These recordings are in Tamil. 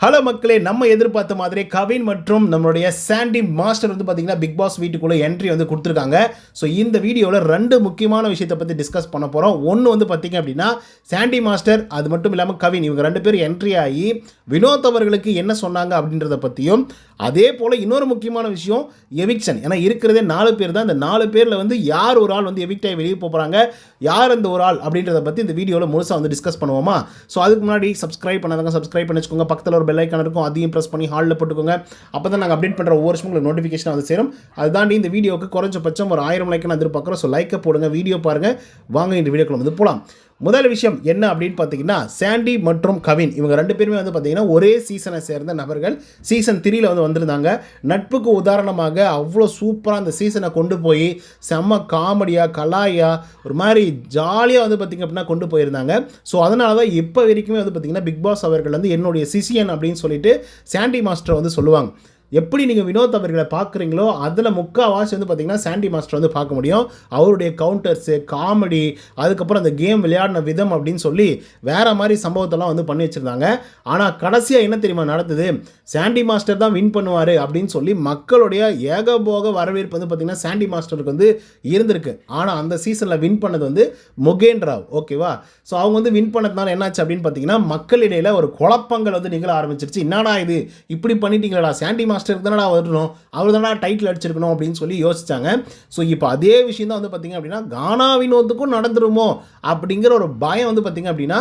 ஹலோ மக்களே நம்ம எதிர்பார்த்த மாதிரி கவின் மற்றும் நம்மளுடைய சாண்டி மாஸ்டர் வந்து பார்த்தீங்கன்னா பிக் பாஸ் வீட்டுக்குள்ளே என்ட்ரி வந்து கொடுத்துருக்காங்க. ஸோ இந்த வீடியோவில் ரெண்டு முக்கியமான விஷயத்தை பற்றி டிஸ்கஸ் பண்ண போகிறோம் ஒன்று வந்து பார்த்தீங்க அப்படின்னா சாண்டி மாஸ்டர் அது மட்டும் இல்லாமல் கவின் இவங்க ரெண்டு பேரும் என்ட்ரி ஆகி வினோத் அவர்களுக்கு என்ன சொன்னாங்க அப்படின்றத பற்றியும் அதே போல் இன்னொரு முக்கியமான விஷயம் எவிக்ஷன் ஏன்னா இருக்கிறதே நாலு பேர் தான். இந்த நாலு பேரில் வந்து யார் ஒரு ஆள் வந்து எவிக்ட் வெளியே போகிறாங்க யார் அந்த ஒரு ஆள் அப்படின்றத பற்றி இந்த வீடியோவில் முழுசாக வந்து டிஸ்கஸ் பண்ணுவோமா? ஸோ அதுக்கு முன்னாடி சப்ஸ்கிரைப் பண்ணாதவங்க சப்ஸ்கிரைப் பண்ணி வச்சுக்கோங்க. பக்கத்தில் ஒரு பெல் ஐக்கான் இருக்கும். அதையும் ப்ரெஸ் பண்ணி ஹாலில் போட்டுக்கோங்க. அப்போ தான் நாங்கள் அப்டேட் பண்ணுற ஒவ்வொரு உங்களுக்கு நோட்டிஃபிகேஷன் வந்து சேரும். அது தாண்டி இந்த வீடியோவுக்கு குறைஞ்சபட்சம் ஒரு ஆயிரம் லைக் நான் எதிர்பார்க்குறோம். ஸோ லைக்கை போடுங்க. வீடியோ பாருங்கள் வாங்க இந்த வீடியோக்குள்ள வந்து போகலாம் முதல் விஷயம் என்ன அப்படின்னு பார்த்தீங்கன்னா சாண்டி மற்றும் கவின் இவங்க ரெண்டு பேருமே வந்து பார்த்தீங்கன்னா ஒரே சீசனை சேர்ந்த நபர்கள். சீசன் த்ரீயில் வந்து வந்திருந்தாங்க. நட்புக்கு உதாரணமாக அவ்வளோ சூப்பராக அந்த சீசனை கொண்டு போய் செம்ம காமெடியாக கலாயா ஒரு மாதிரி ஜாலியாக வந்து பார்த்திங்க அப்படின்னா கொண்டு போயிருந்தாங்க. ஸோ அதனால தான் இப்போ வரைக்குமே வந்து பார்த்திங்கன்னா பிக் பாஸ் அவர்கள் வந்து என்னுடைய சிசியன் அப்படின்னு சொல்லிட்டு சாண்டி மாஸ்டர் வந்து சொல்லுவாங்க. எப்படி நீங்கள் வினோத் அவர்களை பார்க்குறீங்களோ அதில் முக்கால்வாசி வந்து பார்த்தீங்கன்னா சாண்டி மாஸ்டர் வந்து பார்க்க முடியும். அவருடைய கவுண்டர்ஸு காமெடி அதுக்கப்புறம் அந்த கேம் விளையாடின விதம் அப்படின்னு சொல்லி வேறு மாதிரி சம்பவத்தெல்லாம் வந்து பண்ணி வச்சுருந்தாங்க. ஆனால் கடைசியாக என்ன தெரியுமா நடந்தது? சாண்டி மாஸ்டர் தான் வின் பண்ணுவார் அப்படின்னு சொல்லி மக்களுடைய ஏகபோக வரவேற்பு வந்து பார்த்திங்கன்னா சாண்டி மாஸ்டருக்கு வந்து இருந்திருக்கு. ஆனால் அந்த சீசனில் வின் பண்ணது வந்து முகேன் ராவ் ஓகேவா ஸோ அவங்க வந்து வின் பண்ணதுனால என்னாச்சு அப்படின்னு பார்த்தீங்கன்னா மக்களிடையில் ஒரு குழப்பங்கள் வந்து நிகழ ஆரம்பிச்சிருச்சு. என்னடா இது? இப்படி பண்ணிட்டீங்களா சாண்டி மாஸ்டருக்கு தானடா வரணும்? அவர் தானடா டைட்டில் அடிச்சிருக்கணும்? அப்படின்னு சொல்லி யோசிச்சாங்க. ஸோ இப்போ அதே விஷயம் தான் வந்து பார்த்திங்க அப்படின்னா கானா வினோத்துக்கும் நடந்துருமோ? அப்படிங்கிற ஒரு பயம் வந்து பார்த்திங்க அப்படின்னா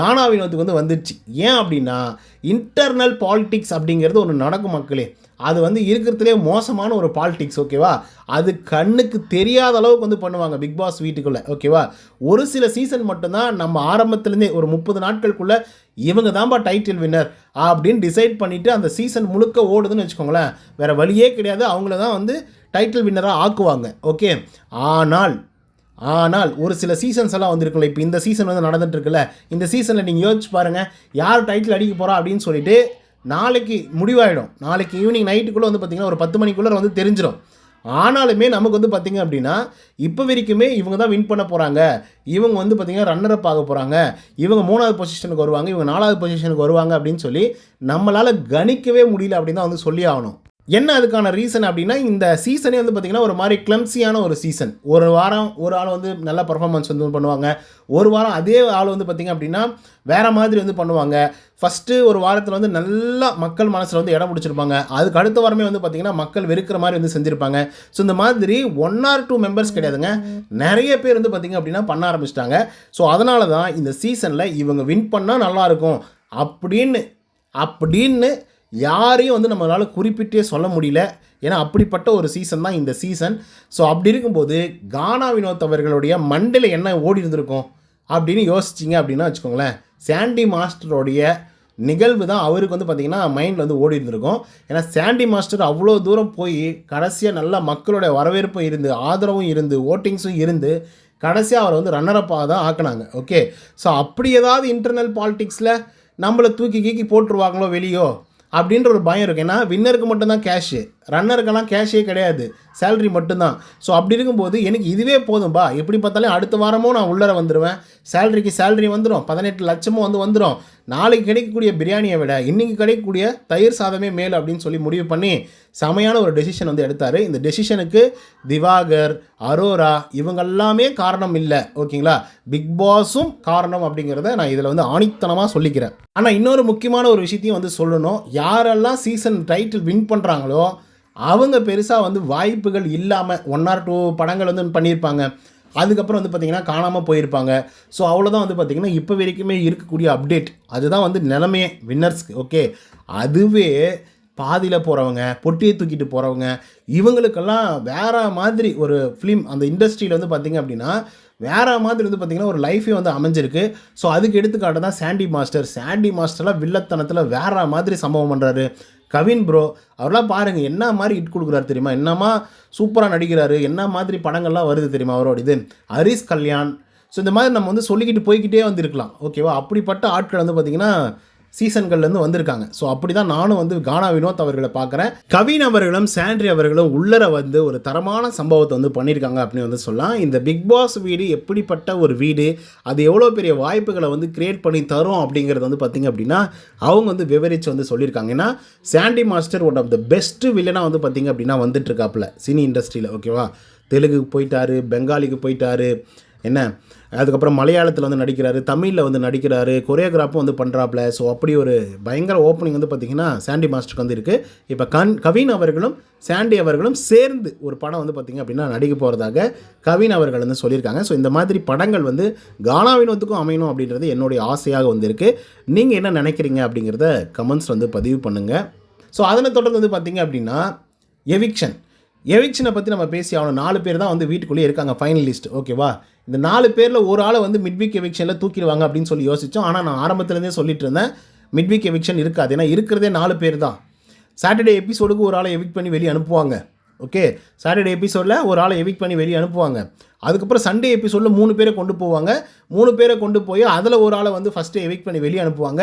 கானா வினோத்துக்கு வந்து வந்துடுச்சு ஏன் அப்படின்னா இன்டர்னல் பாலிட்டிக்ஸ் அப்படிங்கிறது ஒன்று நடக்கும் மக்களே. அது வந்து இருக்கிறதுலே மோசமான ஒரு பாலிடிக்ஸ் ஓகேவா அது கண்ணுக்கு தெரியாத அளவுக்கு வந்து பண்ணுவாங்க பிக் பாஸ் வீட்டுக்குள்ளே ஓகேவா ஒரு சில சீசன் மட்டும்தான் நம்ம ஆரம்பத்துலேருந்தே ஒரு முப்பது நாட்களுக்குள்ளே இவங்க தான்ப்பா டைட்டில் வின்னர் அப்படின்னு டிசைட் பண்ணிவிட்டு அந்த சீசன் முழுக்க ஓடுதுன்னு வச்சுக்கோங்களேன். வேறு வழியே கிடையாது. அவங்கள தான் வந்து டைட்டில் வின்னராக ஆக்குவாங்க ஓகே ஆனால் ஆனால் ஒரு சில சீசன்ஸ் எல்லாம் வந்திருக்குல்ல. இப்போ இந்த சீசன் வந்து நடந்துட்டுருக்குல்ல. இந்த சீசனில் நீங்கள் யோசிச்சு பாருங்கள் யார் டைட்டில் அடிக்க போகிறா அப்படின்னு சொல்லிட்டு நாளைக்கு முடிவாயிடும். நாளைக்கு ஈவினிங் நைட்டுக்குள்ளே வந்து பார்த்திங்கன்னா ஒரு பத்து மணிக்குள்ளே வந்து தெரிஞ்சிடும் ஆனாலுமே நமக்கு வந்து பார்த்திங்க அப்படின்னா இப்போ வரைக்குமே இவங்க தான் வின் பண்ண போகிறாங்க இவங்க வந்து பார்த்திங்கன்னா ரன்னர் அப் ஆக போகிறாங்க இவங்க மூணாவது பொசிஷனுக்கு வருவாங்க. இவங்க நாலாவது பொசிஷனுக்கு வருவாங்க அப்படின்னு சொல்லி நம்மளால் கணிக்கவே முடியல அப்படின்னு தான் வந்து சொல்லி ஆகணும். என்ன அதுக்கான ரீசன் அப்படின்னா இந்த சீசனே வந்து பார்த்திங்கன்னா ஒரு மாதிரி கிளம்சியான ஒரு சீசன் ஒரு வாரம் ஒரு ஆள் வந்து நல்ல பர்ஃபார்மன்ஸ் வந்து பண்ணுவாங்க. ஒரு வாரம் அதே ஆள் வந்து பார்த்திங்க அப்படின்னா வேறு மாதிரி வந்து பண்ணுவாங்க. ஃபஸ்ட்டு ஒரு வாரத்தில் வந்து நல்லா மக்கள் மனசில் வந்து இடம் பிடிச்சிருப்பாங்க. அதுக்கு அடுத்த வாரமே வந்து பார்த்திங்கன்னா மக்கள் வெறுக்கிற மாதிரி வந்து செஞ்சுருப்பாங்க. ஸோ இந்த மாதிரி ஒன் ஆர் டூ மெம்பர்ஸ் கிடையாதுங்க. நிறைய பேர் வந்து பார்த்திங்க அப்படின்னா பண்ண ஆரம்பிச்சிட்டாங்க. ஸோ அதனால தான் இந்த சீசனில் இவங்க வின் பண்ணால் நல்லாயிருக்கும் அப்படின்னு அப்படின்னு யாரையும் வந்து நம்மளால் குறிப்பிட்டே சொல்ல முடியல. ஏன்னா அப்படிப்பட்ட ஒரு சீசன் தான் இந்த சீசன் ஸோ அப்படி இருக்கும்போது கானா வினோத் அவர்களுடைய மண்டையில் என்ன ஓடி இருந்திருக்கும் அப்படின்னு யோசிச்சிங்க அப்படின்னா வச்சுக்கோங்களேன் சாண்டி மாஸ்டருடைய நிகழ்வு தான் அவருக்கு வந்து பார்த்திங்கன்னா மைண்டில் வந்து ஓடி இருந்திருக்கும். ஏன்னா சாண்டி மாஸ்டர் அவ்வளோ தூரம் போய் கடைசியாக நல்ல மக்களுடைய வரவேற்பும் இருந்து ஆதரவும் இருந்து ஓட்டிங்ஸும் இருந்து கடைசியாக அவரை வந்து ரன்னரப்பாக தான் ஆக்குனாங்க. ஓகே ஸோ அப்படி ஏதாவது இன்டர்னல் பாலிட்டிக்ஸில் நம்மளை தூக்கி கீக்கி போட்டுருவாங்களோ வெளியோ அப்படின்ற ஒரு பயம் இருக்குது ஏன்னா வின்னருக்கு மட்டும்தான் கேஷு ரன்னருக்கெல்லாம் கேஷே கிடையாது. சேல்ரி மட்டும்தான். ஸோ அப்படி இருக்கும்போது எனக்கு இதுவே போதும்பா எப்படி பார்த்தாலும் அடுத்த வாரமும் நான் உள்ளர வந்துடுவேன் சேல்ரிக்கு சேல்ரி வந்துடும் பதினெட்டு லட்சமும் வந்து வந்துடும் நாளைக்கு கிடைக்கக்கூடிய பிரியாணியை விட இன்றைக்கி கிடைக்கக்கூடிய தயிர் சாதமே மேல் அப்படின்னு சொல்லி முடிவு பண்ணி செமையான ஒரு டெசிஷன் வந்து எடுத்தார். இந்த டெசிஷனுக்கு திவாகர் அரோரா இவங்க எல்லாமே காரணம் இல்லை. ஓகேங்களா? பிக் பாஸும் காரணம் அப்படிங்கிறத நான் இதில் வந்து ஆணித்தனமாக சொல்லிக்கிறேன். ஆனால் இன்னொரு முக்கியமான ஒரு விஷயத்தையும் வந்து சொல்லணும். யாரெல்லாம் சீசன் டைட்டில் வின் பண்ணுறாங்களோ அவங்க பெருசாக வந்து வாய்ப்புகள் இல்லாமல் ஒன் ஆர் டூ படங்கள் வந்து பண்ணியிருப்பாங்க. அதுக்கப்புறம் வந்து பார்த்திங்கன்னா காணாமல் போயிருப்பாங்க. ஸோ அவ்வளோதான் வந்து பார்த்திங்கன்னா இப்போ வரைக்குமே இருக்கக்கூடிய அப்டேட் அதுதான் வந்து நிலமையே வின்னர்ஸ்க்கு ஓகே அதுவே பாதியில் போகிறவங்க பொட்டியை தூக்கிட்டு போகிறவங்க இவங்களுக்கெல்லாம் வேறு மாதிரி ஒரு ஃபிலிம் அந்த இண்டஸ்ட்ரியில் வந்து பார்த்திங்க அப்படின்னா வேறு மாதிரி வந்து பார்த்திங்கன்னா ஒரு லைஃபே வந்து அமைஞ்சிருக்கு. ஸோ அதுக்கு எடுத்துக்காட்டு தான் சாண்டி மாஸ்டர் சாண்டி மாஸ்டர்லாம் வில்லத்தனத்தில் வேறு மாதிரி சம்பவம் பண்ணுறாரு கவின் ப்ரோ அவரெல்லாம் பாருங்கள் என்ன மாதிரி இட் கொடுக்குறாரு தெரியுமா? என்னமா சூப்பராக நடிக்கிறாரு என்ன மாதிரி படங்கள்லாம் வருது தெரியுமா அவரோட இது? ஹரிஷ் கல்யாண். ஸோ இந்த மாதிரி நம்ம வந்து சொல்லிக்கிட்டு போய்கிட்டே வந்திருக்கலாம். ஓகேவா அப்படிப்பட்ட ஆட்கள் வந்து பார்த்திங்கன்னா சீசன்கள்லேருந்து வந்திருக்காங்க. ஸோ அப்படி தான் நானும் வந்து கானா வினோத் அவர்களை பார்க்குறேன். கவின் அவர்களும் சாண்ட்ரி அவர்களும் உள்ளர வந்து ஒரு தரமான சம்பவத்தை வந்து பண்ணியிருக்காங்க அப்படின்னு வந்து சொல்லலாம். இந்த பிக் பாஸ் வீடு எப்படிப்பட்ட ஒரு வீடு அது எவ்வளோ பெரிய வாய்ப்புகளை வந்து கிரியேட் பண்ணி தரும் அப்படிங்கிறது வந்து பார்த்திங்க அப்படின்னா அவங்க வந்து விவரித்து வந்து சொல்லியிருக்காங்க. ஏன்னா Sandy master one of the best வில்லனாக வந்து பார்த்திங்க அப்படின்னா வந்துட்டு இருக்காப்புல சினி இண்டஸ்ட்ரியில் ஓகேவா தெலுங்குக்கு போயிட்டாரு பெங்காலிக்கு போயிட்டாரு என்ன? அதுக்கப்புறம் மலையாளத்தில் வந்து நடிக்கிறாரு தமிழில் வந்து நடிக்கிறாரு கொரியோகிராஃபும் வந்து பண்ணுறாப்புல ஸோ அப்படி ஒரு பயங்கர ஓப்பனிங் வந்து பார்த்திங்கன்னா சாண்டி மாஸ்டருக்கு வந்து இருக்குது இப்போ கண் கவின் அவர்களும் சாண்டி அவர்களும் சேர்ந்து ஒரு படம் வந்து பார்த்திங்க அப்படின்னா நடிக்க போகிறதாக கவின் அவர்கள் வந்து சொல்லியிருக்காங்க. ஸோ இந்த மாதிரி படங்கள் வந்து கானாவினத்துக்கும் அமையணும் அப்படின்றது என்னுடைய ஆசையாக வந்திருக்கு. நீங்கள் என்ன நினைக்கிறீங்க அப்படிங்கிறத கமெண்ட்ஸ் வந்து பதிவு பண்ணுங்கள் ஸோ அதனை தொடர்ந்து வந்து பார்த்திங்க அப்படின்னா எவிக்ஷன். எவிக்ஷனை பற்றி நம்ம பேசி ஆகணும். நாலு பேர் தான் வந்து வீட்டுக்குள்ளேயே இருக்காங்க ஃபைனலிஸ்ட் ஓகேவா இந்த நாலு பேரில் ஒரு ஆளை வந்து மிட்விக் எவிக்ஷனில் தூக்கிடுவாங்க அப்படின்னு சொல்லி யோசித்தோம் ஆனால் நான் ஆரம்பத்துலேருந்தே சொல்லிட்டு இருந்தேன் மிட்விக் எவிக்ஷன் இருக்காது. ஏன்னா இருக்கிறதே நாலு பேர் தான். சாட்டர்டே எபிசோடுக்கு ஒரு ஆளை எவிக் பண்ணி வெளியே அனுப்புவாங்க. ஓகே சாட்டர்டே எபிசோடில் ஒரு ஆளை எவிக் பண்ணி வெளியே அனுப்புவாங்க. அதுக்கப்புறம் சண்டே எபிசோடில் மூணு பேரை கொண்டு போவாங்க. மூணு பேரை கொண்டு போய் அதில் ஒரு ஆளை வந்து ஃபஸ்ட்டு எவிக் பண்ணி வெளியே அனுப்புவாங்க.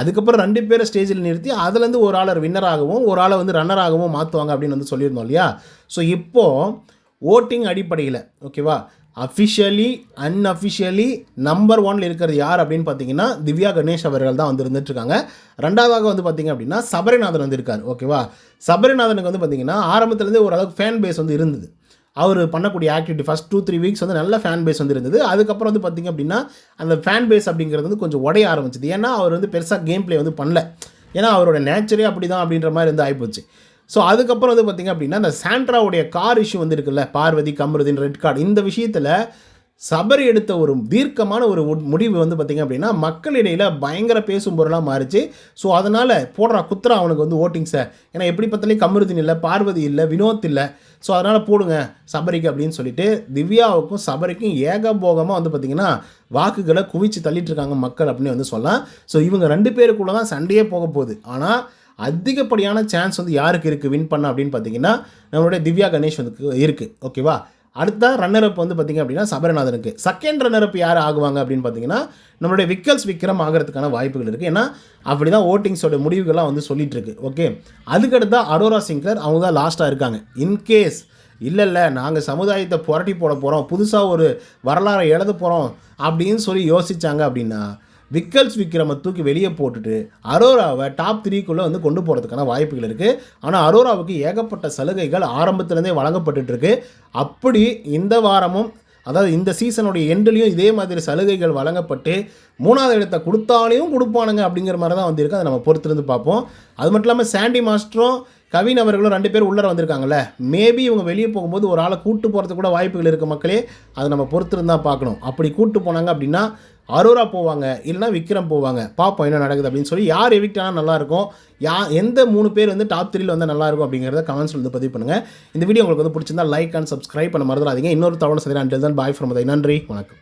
அதுக்கப்புறம் ரெண்டு பேரை ஸ்டேஜில் நிறுத்தி அதுலேருந்து ஒரு ஆளை வின்னராகவும் ஒரு ஆளை வந்து ரன்னராகவும் மாற்றுவாங்க அப்படின்னு வந்து சொல்லியிருந்தோம் இல்லையா? ஸோ இப்போது ஓட்டிங் அடிப்படையில் ஓகேவா அஃபிஷியலி அன்அஃபிஷியலி நம்பர் ஒனில் இருக்கிறது யார் அப்படின்னு பார்த்தீங்கன்னா திவ்யா கணேஷ் அவர்கள் தான் வந்து இருந்துட்டுருக்காங்க ரெண்டாவதாக வந்து பார்த்தீங்க அப்படின்னா சபரிநாதன் வந்து இருக்கார் ஓகேவா சபரிநாதனுக்கு வந்து பார்த்தீங்கன்னா ஆரம்பத்துலேருந்து ஓரளவுக்கு ஃபேன் பேஸ் வந்து இருந்தது. அவர் பண்ணக்கூடிய activity first two three weeks வந்து நல்ல ஃபேன் பேஸ் வந்து இருந்தது. அதுக்கப்புறம் வந்து பார்த்திங்க அப்படின்னா அந்த ஃபேன் பேஸ் அப்படிங்கிறது வந்து கொஞ்சம் உடைய ஆரம்பிச்சிது. ஏன்னா அவர் வந்து பெருசாக கேம் ப்ளே வந்து பண்ணல. ஏன்னா அவரோட நேச்சரே அப்படி தான் அப்படின்ற மாதிரி வந்து ஆகிப்போச்சு ஸோ அதுக்கப்புறம் வந்து பார்த்திங்க அப்படின்னா இந்த சாண்ட்ராவுடைய கார் இஷ்யூ வந்து இருக்குல்ல பார்வதி கமருதின் ரெட் கார்டு இந்த விஷயத்தில் சபரி எடுத்த ஒரு தீர்க்கமான ஒரு முடிவு வந்து பார்த்திங்க அப்படின்னா மக்களிடையில் பயங்கர பேசும் பொருளாக மாறிச்சு. ஸோ அதனால் போடுறா குத்துறா அவனுக்கு வந்து ஓட்டிங் சார் ஏன்னா எப்படி பார்த்தாலே கமருதின் இல்லை பார்வதி இல்லை வினோத் இல்லை. ஸோ அதனால் போடுங்க சபரிக்கு அப்படின்னு சொல்லிட்டு திவ்யாவுக்கும் சபரிக்கும் ஏகபோகமாக வந்து பார்த்திங்கன்னா வாக்குகளை குவிச்சு தள்ளிட்டு இருக்காங்க மக்கள் அப்படின்னு வந்து சொல்லலாம். ஸோ இவங்க ரெண்டு பேருக்குள்ள தான் சண்டையே போக போகுது. ஆனால் அதிகப்படியான சான்ஸ் வந்து யாருக்கு இருக்குது வின் பண்ண அப்படின்னு பார்த்தீங்கன்னா நம்மளுடைய திவ்யா கணேஷ் வந்து இருக்குது ஓகேவா அடுத்த ரன்னர் அப் வந்து பார்த்திங்க அப்படின்னா சபரநாதனுக்கு செகண்ட் ரன்னர் அப் யார் ஆகுவாங்க அப்படின்னு பார்த்தீங்கன்னா நம்மளுடைய விக்கல்ஸ் விக்ரம் ஆகிறதுக்கான வாய்ப்புகள் இருக்குது ஏன்னா அப்படி தான் ஓட்டிங்ஸோட முடிவுகள்லாம் வந்து சொல்லிட்டு இருக்கு. ஓகே அதுக்கடுத்தா அரோரா சிங்கர் அவங்க தான் லாஸ்ட்டாக இருக்காங்க. இன்கேஸ் இல்லை இல்லை நாங்கள் சமுதாயத்தை புரட்டி போட போகிறோம் புதுசாக ஒரு வரலாறை எழுத போகிறோம் அப்படின்னு சொல்லி யோசித்தாங்க அப்படின்னா விக்கல்ஸ் விக்ரமை தூக்கி வெளியே போட்டுட்டு அரோராவை டாப் த்ரீக்குள்ளே வந்து கொண்டு போகிறதுக்கான வாய்ப்புகள் இருக்குது ஆனால் அரோராவுக்கு ஏகப்பட்ட சலுகைகள் ஆரம்பத்துலேருந்தே வழங்கப்பட்டுருக்கு அப்படி இந்த வாரமும் அதாவது இந்த சீசனுடைய எண்டுலேயும் இதே மாதிரி சலுகைகள் வழங்கப்பட்டு மூணாவது இடத்தை கொடுத்தாலையும் கொடுப்பானுங்க அப்படிங்கிற மாதிரி தான் வந்திருக்கு. அதை நம்ம பொறுத்திருந்து பார்ப்போம். அது மட்டும் இல்லாமல் சாண்டி மாஸ்டரும் கவின் அவர்களும் ரெண்டு பேர் உள்ளர வந்திருக்காங்கல்ல. மேபி இவங்க வெளியே போகும்போது ஒரு ஆளை கூட்டு போகிறதுக்கு கூட வாய்ப்புகள் இருக்க மக்களே. அதை நம்ம பொறுத்திருந்தா பார்க்கணும். அப்படி கூட்டு போனாங்க அப்படின்னா அரோரா போவாங்க இல்லைனா விக்ரம் போவாங்க. பார்ப்போம் என்ன நடக்குது அப்படின்னு சொல்லி யார் எவிக்ட் ஆனால் நல்லாயிருக்கும். யா எந்த மூணு பேர் வந்து டாப் த்ரீல வந்து நல்லா இருக்கும் அப்படிங்கிறத கமெண்ட்ஸ் வந்து பதிவு பண்ணுங்கள் இந்த வீடியோ உங்களுக்கு வந்து பிடிச்சிருந்தா லைக் அண்ட் சப்ஸ்கிரைப் பண்ண மறந்துடாதீங்க. இன்னொரு தவணை சரி அண்டில் தான் பாய் ஃப்ரம் நன்றி. வணக்கம்.